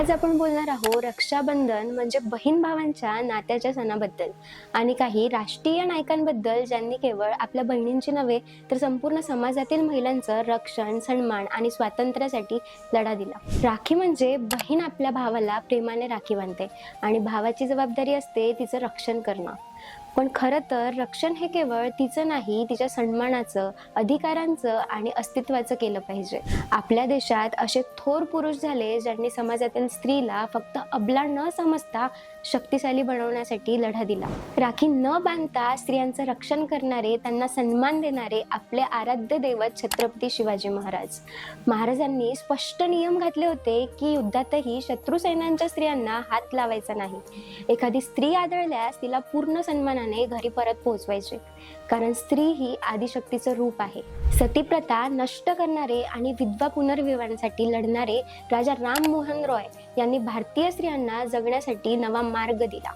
आज आपण बोलणार आहोत रक्षाबंधन म्हणजे बहीण भावांच्या नात्याच्या सणाबद्दल. आणि काही राष्ट्रीय नायकांबद्दल ज्यांनी केवळ आपल्या बहिणींची नव्हे तर संपूर्ण समाजातील महिलांचं रक्षण सन्मान आणि स्वातंत्र्यासाठी लढा दिला. राखी म्हणजे बहीण आपल्या भावाला प्रेमाने राखी बांधते आणि भावाची जबाबदारी असते तिचं रक्षण करणं. पण खरं तर रक्षण हे केवळ तिचं नाही तिच्या सन्मानाचं अधिकारांचं आणि अस्तित्वाचं केलं पाहिजे. आपल्या देशात असे थोर पुरुष झाले ज्यांनी समाजातील स्त्रीला फक्त अबला न समजता शक्तिशाली बनवण्यासाठी लढा दिला. राखी न बांधता स्त्रियांचं रक्षण करणारे त्यांना सन्मान देणारे आपले आराध्य दैवत छत्रपती शिवाजी महाराज. महाराजांनी स्पष्ट नियम घातले होते की युद्धातही शत्रू सैन्यांच्या स्त्रियांना हात लावायचा नाही. एखादी स्त्री आदळल्यास तिला पूर्ण सन्मानाने घरी परत पोहोचवायचे. कारण स्त्री ही आदिशक्तीचं रूप आहे. सतीप्रथा नष्ट करणारे आणि विधवा पुनर्विवाहासाठी लढणारे राजा राम मोहन रॉय यांनी भारतीय स्त्रियांना जगण्यासाठी नवा मार्ग दिला.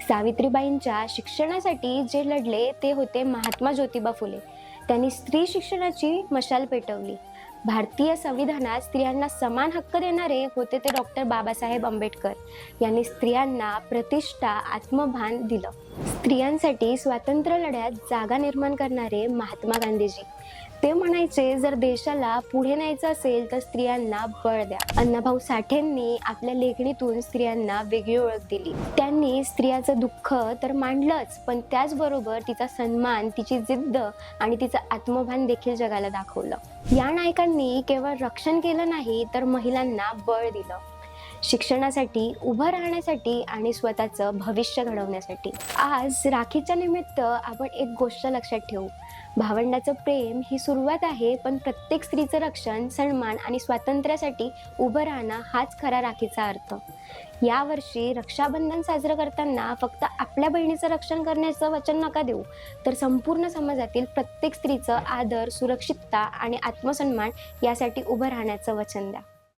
सावित्रीबाईंच्या शिक्षणासाठी जे लढले ते होते महात्मा ज्योतिबा फुले. त्यांनी स्त्री शिक्षणाची मशाल पेटवली. भारतीय संविधानात स्त्रियांना समान हक्क देणारे होते ते डॉक्टर बाबासाहेब आंबेडकर यांनी स्त्रियांना प्रतिष्ठा आत्मभान दिलं. स्त्रियांसाठी स्वातंत्र्य लढ्यात जागा निर्माण करणारे महात्मा गांधीजी. ते म्हणायचे जर देशाला पुढे न्यायचं असेल तर स्त्रियांना बळ द्या. अण्णाभाऊ साठेंनी आपल्या लेखणीतून स्त्रियांना वेगळी ओळख दिली. त्यांनी स्त्रियाचं दुःख तर मांडलंच पण त्याचबरोबर तिचा सन्मान तिची जिद्द आणि तिचं आत्मभान देखील जगाला दाखवलं. या नायकांनी केवळ रक्षण केलं नाही तर महिलांना बळ दिलं. शिक्षणासाठी उभं राहण्यासाठी आणि स्वतःचं भविष्य घडवण्यासाठी. आज राखीच्या निमित्त आपण एक गोष्ट लक्षात ठेवू. भावंडाचं प्रेम ही सुरुवात आहे पण प्रत्येक स्त्रीचं रक्षण सन्मान आणि स्वातंत्र्यासाठी उभं राहणं हाच खरा राखीचा अर्थ. यावर्षी रक्षाबंधन साजरं करताना फक्त आपल्या बहिणीचं रक्षण करण्याचं वचन नका देऊ तर संपूर्ण समाजातील प्रत्येक स्त्रीचं आदर सुरक्षितता आणि आत्मसन्मान यासाठी उभं राहण्याचं वचन द्या.